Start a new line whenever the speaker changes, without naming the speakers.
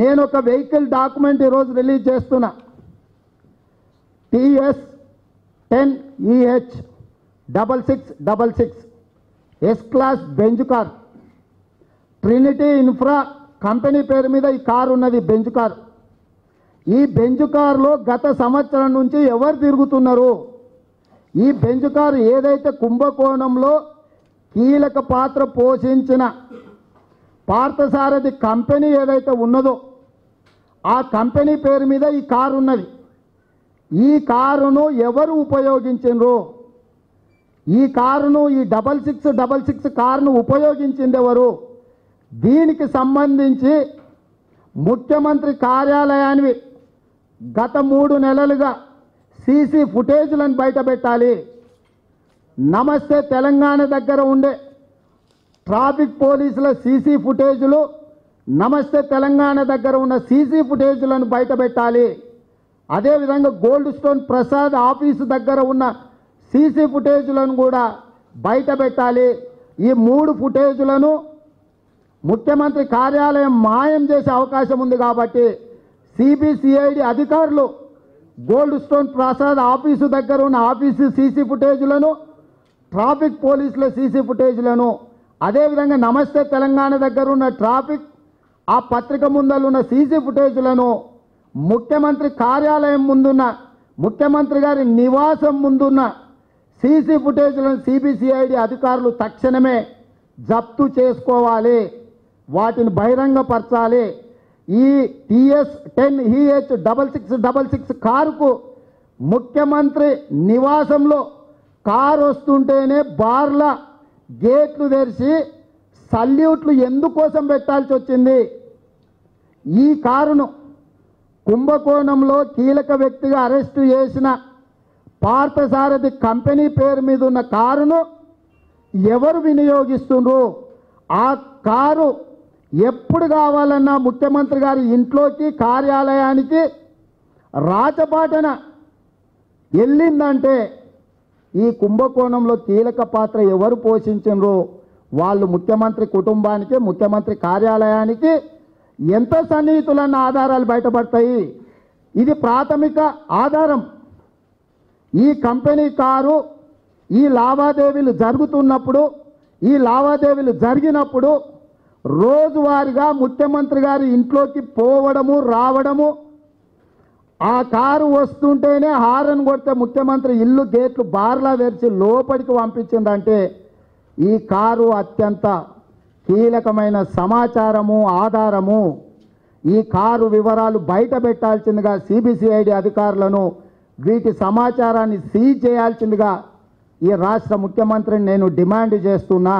నేను ఒక vehicle document ఈరోజు రిలీజ్ చేస్తున్నా. TS ten EH double six double six. S class Benz car. Trinity infra company పేరు మీద ఈ కారు ఉన్నది బెంజ్ కార్. ఈ బెంజ్ కారులో గత సంవత్సరం నుంచి ఎవరు తిరుగుతున్నారు? ఈ బెంజ్ కారు ఏదైతే కుంభకోణంలో కీలక పాత్ర పోషించిన పార్థసారథి కంపెనీ ఏదైతే ఉన్నదో ఆ కంపెనీ పేరు మీద ఈ కారు ఉన్నది. ఈ కారును ఎవరు ఉపయోగించిండ్రు ఈ కారును ఈ డబల్ సిక్స్ డబల్ సిక్స్ కారును ఉపయోగించింది ఎవరు దీనికి సంబంధించి ముఖ్యమంత్రి కార్యాలయాన్ని గత మూడు నెలలుగా సీసీ ఫుటేజ్లను బయటపెట్టాలి. నమస్తే తెలంగాణ దగ్గర ఉండే ట్రాఫిక్ పోలీసుల సీసీ ఫుటేజులు నమస్తే తెలంగాణ దగ్గర ఉన్న సీసీ ఫుటేజులను బయటపెట్టాలి. అదేవిధంగా గోల్డ్ స్టోన్ ప్రసాద్ ఆఫీసు దగ్గర ఉన్న సీసీ ఫుటేజులను కూడా బయటపెట్టాలి. ఈ మూడు ఫుటేజులను ముఖ్యమంత్రి కార్యాలయం మాయం చేసే అవకాశం ఉంది కాబట్టి సిబిసిఐడి అధికారులు గోల్డ్ స్టోన్ ప్రసాద్ ఆఫీసు దగ్గర ఉన్న ఆఫీసు సీసీ ఫుటేజులను ట్రాఫిక్ పోలీసుల సీసీ ఫుటేజులను అదేవిధంగా నమస్తే తెలంగాణ దగ్గర ఉన్న ట్రాఫిక్ ఆ పత్రిక ముందలున్న సీసీ ఫుటేజ్లను ముఖ్యమంత్రి కార్యాలయం ముందున్న ముఖ్యమంత్రి గారి నివాసం ముందున్న సీసీ ఫుటేజ్లను సిబిసిఐడి అధికారులు తక్షణమే జప్తు చేసుకోవాలి. వాటిని బహిరంగపరచాలి. ఈ TS ten EH double six double six కారుకు ముఖ్యమంత్రి నివాసంలో కారు వస్తుంటేనే బార్ల గేట్లు తెరిచి సల్యూట్లు ఎందుకోసం పెట్టాల్సి వచ్చింది? ఈ కారును కుంభకోణంలో కీలక వ్యక్తిగా అరెస్టు చేసిన పార్థసారథి కంపెనీ పేరు మీద ఉన్న కారును ఎవరు వినియోగిస్తుండ్రు? ఆ కారు ఎప్పుడు కావాలన్నా ముఖ్యమంత్రి గారి ఇంట్లోకి కార్యాలయానికి రాచపాటన వెళ్ళిందంటే ఈ కుంభకోణంలో కీలక పాత్ర ఎవరు పోషించిండ్రు వాళ్ళు ముఖ్యమంత్రి కుటుంబానికి ముఖ్యమంత్రి కార్యాలయానికి ఎంత సన్నిహితులన్న ఆధారాలు బయటపడతాయి. ఇది ప్రాథమిక ఆధారం. ఈ కంపెనీ కారు ఈ లావాదేవీలు జరుగుతున్నప్పుడు ఈ లావాదేవీలు జరిగినప్పుడు రోజువారీగా ముఖ్యమంత్రి గారి ఇంట్లోకి పోవడము రావడము ఆ కారు వస్తుంటేనే హారన్ కొడితే ముఖ్యమంత్రి ఇల్లు గేట్లు బార్లా తెరిచి లోపలికి పంపించిందంటే ఈ కారు అత్యంత కీలకమైన సమాచారము ఆధారము. ఈ కారు వివరాలు బయట పెట్టాల్సిందిగా సిబిసిఐడి అధికారులను వీటి సమాచారాన్ని సీజ్ చేయాల్సిందిగా ఈ రాష్ట్ర ముఖ్యమంత్రిని నేను డిమాండ్ చేస్తున్నా.